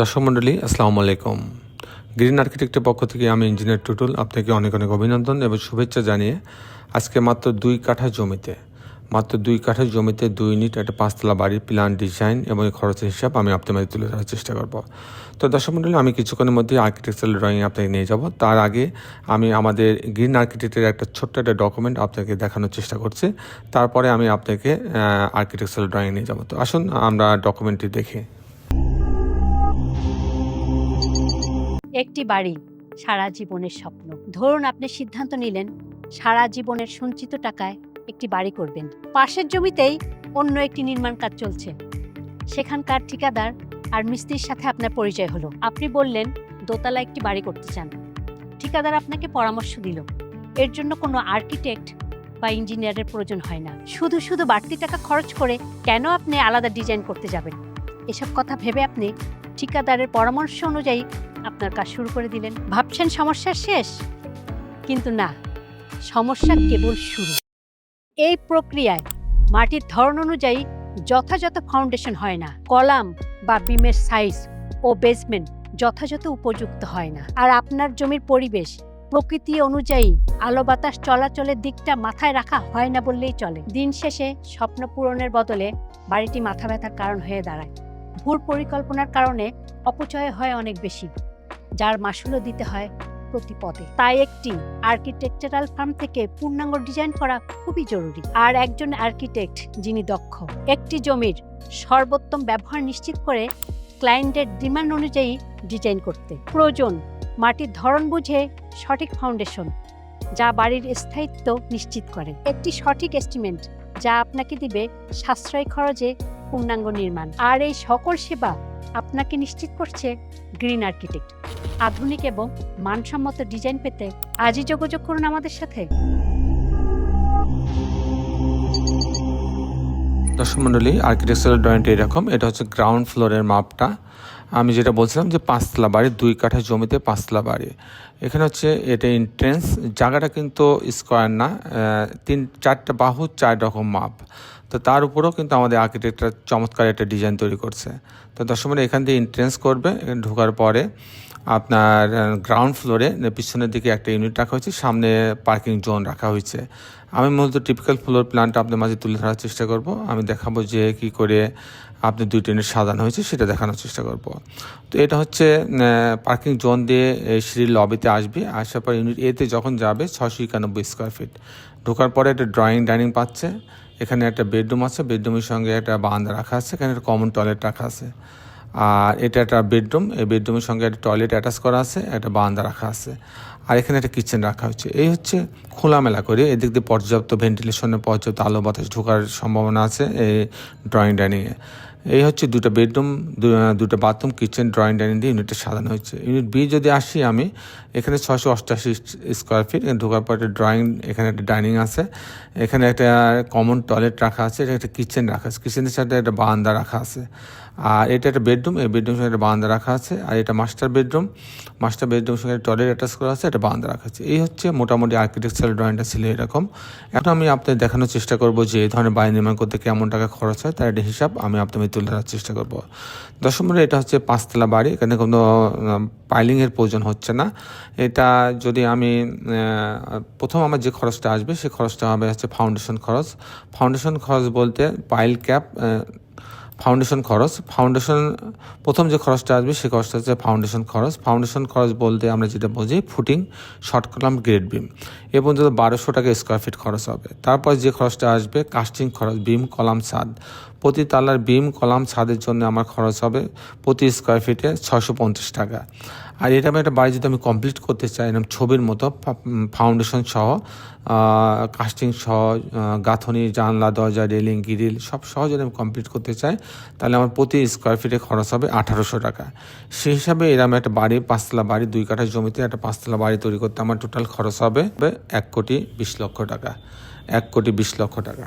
দর্শক মণ্ডলী, আসসালামু আলাইকুম। গ্রিন আর্কিটেক্টের পক্ষ থেকে আমি ইঞ্জিনিয়ার টুটুল আপনাকে অনেক অনেক অভিনন্দন এবং শুভেচ্ছা জানিয়ে আজকে মাত্র দুই কাঠা জমিতে, মাত্র দুই কাঠা জমিতে দুই ইউনিট, একটা পাঁচতলা বাড়ির প্ল্যান ডিজাইন এবং খরচের হিসাব আমি আপনার মাঝে তুলে ধরার চেষ্টা করব। তো দর্শক মণ্ডলী, আমি কিছুক্ষণের মধ্যে আর্কিটেকচারাল ড্রয়িং আপনাকে নিয়ে যাব। তার আগে আমি আমাদের গ্রিন আর্কিটেক্টের একটা ছোট্ট একটা ডকুমেন্ট আপনাকে দেখানোর চেষ্টা করছি। তারপরে আমি আপনাকে আর্কিটেকচারাল ড্রয়িং নিয়ে যাব। তো আসুন আমরা ডকুমেন্টটি দেখি। একটি বাড়ি, সারা জীবনের স্বপ্ন। ধরুন আপনি সিদ্ধান্ত নিলেন, সারা জীবনের সঞ্চিত টাকায় একটি বাড়ি করবেন। পাশের জমিতেই অন্য একটি নির্মাণ কাজ চলছে। সেখানকার ঠিকাদার আর মিস্ত্রির সাথে আপনার পরিচয় হলো। আপনি বললেন, দোতলা একটি বাড়ি করতে চান। ঠিকাদার আপনাকে পরামর্শ দিল। এর জন্য কোনো আর্কিটেক্ট বা ইঞ্জিনিয়ারের প্রয়োজন হয় না। শুধু শুধু বাড়তি টাকা খরচ করে কেন আপনি আলাদা ডিজাইন করতে যাবেন? এসব কথা ভেবে আপনি ঠিকাদারের পরামর্শ অনুযায়ী আপনার কাজ শুরু করে দিলেন। ভাবছেন সমস্যা শেষ? কিন্তু না, সমস্যা কেবল শুরু। এই প্রক্রিয়ায় মাটির ধরন অনুযায়ী যথাযথ ফাউন্ডেশন হয় না। কলাম বা বিমের সাইজ ও বেসমেন্ট যথাযথ উপযুক্ত হয় না। আর আপনার জমির পরিবেশ প্রকৃতি অনুযায়ী আলো বাতাস চলাচলের দিকটা মাথায় রাখা হয় না বললেই চলে। দিন শেষে স্বপ্ন পূরণের বদলে বাড়িটি মাথা ব্যথার কারণ হয়ে দাঁড়ায়। ভুল পরিকল্পনার কারণে অপচয় হয় অনেক বেশি, যার মাসুলও দিতে হয় প্রতি পদে। তাই একটি আর্কিটেকচারাল ফার্ম থেকে পূর্ণাঙ্গ ডিজাইন করা খুবই জরুরি। আর একজন আর্কিটেক্ট যিনি দক্ষ, একটি জমির সর্বোত্তম ব্যবহার নিশ্চিত করে ক্লায়েন্টের ডিমান্ড অনুযায়ী ডিজাইন করতে। প্রয়োজন, মাটির ধরন বুঝে সঠিক ফাউন্ডেশন, যা বাড়ির স্থায়িত্ব নিশ্চিত করে। একটি সঠিক এস্টিমেট, যা আপনাকে দিবে সাশ্রয় খরচে পূর্ণাঙ্গ নির্মাণ। আর এই সকল সেবা আপনাকে নিশ্চিত করছে গ্রিন আর্কিটেক্ট। আধুনিক এবং মানসম্মত ডিজাইন পেতে আজই যোগাযোগ করুন আমাদের সাথে। দর্শক মণ্ডলী আর্কিটেকচারাল ড্রয়িংটা এরকম। এটা হচ্ছে গ্রাউন্ড ফ্লোরের মাপটা। আমি যেটা বলছিলাম যে পাঁচতলা বাড়ি, দুই কাঠা জমিতে পাঁচতলা বাড়ি। এখানে হচ্ছে এটা এন্ট্রেন্স জায়গাটা কিন্তু স্কোয়ার না তিন, চারটা বাহু, চার রকম মাপ। তো তার উপরেও কিন্তু আমাদের আর্কিটেক্টরা চমৎকার একটা ডিজাইন তৈরি করছে। তো দর্শক মণ্ডলী এখান দিয়ে এন্ট্রেন্স করবে ঢোকার পরে আপনার গ্রাউন্ড ফ্লোরে পিছনের দিকে একটা ইউনিট রাখা হয়েছে, সামনে পার্কিং জোন রাখা হয়েছে। আমি মূলত টিপিক্যাল ফ্লোর প্ল্যানটা আপনার মাঝে তুলে ধরার চেষ্টা করব। আমি দেখাবো যে কি করে আপনি দুই ইউনিট সাজানো হয়েছে, সেটা দেখানোর চেষ্টা করব। তো এটা হচ্ছে পার্কিং জোন দিয়ে সিঁড়ির লবিতে আসবে, আসার পর ইউনিট এতে যখন যাবে ছশো একানব্বই স্কোয়ার ফিট ঢোকার পরে একটা ড্রয়িং ডাইনিং পাচ্ছে। এখানে একটা বেডরুম আছে, বেডরুমের সঙ্গে একটা বারান্দা রাখা আছে, এখানে একটা কমন টয়লেট রাখা আছে। আর এটা একটা বেডরুম, এই বেডরুমের সঙ্গে একটা টয়লেট অ্যাটাচ করা আছে, একটা বারান্দা রাখা আছে। আর এখানে একটা কিচেন রাখা হচ্ছে এই হচ্ছে খোলামেলা করে, এদিক দিয়ে পর্যাপ্ত ভেন্টিলেশনের পর্যাপ্ত আলো বাতাস ঢোকার সম্ভাবনা আছে এই ড্রয়িং ডাইনিংয়ে এই হচ্ছে দুটো বেডরুম দুটো বাথরুম, কিচেন, ড্রয়িং, ডাইনিং দিয়ে ইউনিটটা সাজানো হয়েছে। ইউনিট বি যদি আসি আমি, এখানে ছশো অষ্টাশি স্কোয়ার ফিট এখানে ঢোকার পর একটা ড্রয়িং এখানে একটা ডাইনিং আছে। এখানে একটা কমন টয়লেট রাখা আছে এটা একটা কিচেন রাখা আছে। কিচেনের সাথে একটা বারান্দা রাখা আছে। আর এটা একটা বেডরুম, এই বেডরুম সঙ্গে একটা বারান্দা রাখা আছে, আর এটা মাস্টার বেডরুম। মাস্টার বেডরুম সঙ্গে টয়লেট অ্যাটাচ করা আছে, একটা বারান্দা রাখা আছে। এই হচ্ছে মোটামুটি আর্কিটেকচারাল ড্রয়িংটা ছিল এরকম। এখন আমি আপনাদের দেখানোর চেষ্টা করব যে এই ধরনের বাড়ি নির্মাণ করতে কেমন টাকা খরচ হয়, তার একটা হিসাব আমি আপনাদের তুলে ধরার চেষ্টা করব। দশ নম্বরে এটা হচ্ছে পাঁচতলা বাড়ি, এখানে কোনো পাইলিংয়ের প্রয়োজন হচ্ছে না। এটা যদি আমি প্রথম আমার যে খরচটা আসবে সেই খরচটা হবে হচ্ছে ফাউন্ডেশন খরচ। ফাউন্ডেশন খরচ বলতে পাইল ক্যাপ ফাউন্ডেশন খরচ ফাউন্ডেশন প্রথম যে খরচটা আসবে সে খরচটা হচ্ছে ফাউন্ডেশন খরচ। ফাউন্ডেশন খরচ বলতে আমরা যেটা বুঝি footing short column grade beam এ পর্যন্ত বারোশো টাকা স্কোয়ার ফিট খরচ হবে। তারপর যে খরচটা আসবে কাস্টিং খরচ বিম কলাম ছাদ। প্রতি তালার বিম কলাম ছাদের জন্য আমার খরচ হবে প্রতি স্কোয়ার ফিটে ছশো পঞ্চাশ টাকা। আর এটা আমি একটা বাড়ি যদি আমি কমপ্লিট করতে চাই, এরকম ছবির মতো ফাউন্ডেশন সহ কাস্টিং সহ গাঁথনি, জানলা, দরজা রেলিং গিরিল সব সহ যদি আমি কমপ্লিট করতে চাই, তাহলে আমার প্রতি স্কোয়ার ফিটে খরচ হবে আঠারোশো টাকা। সেই হিসাবে এরকম একটা বাড়ি, পাঁচতলা বাড়ি, দুই কাঠা জমিতে একটা পাঁচতলা বাড়ি তৈরি করতে আমার টোটাল খরচ হবে এক কোটি বিশ লক্ষ টাকা। এক কোটি বিশ লক্ষ টাকা।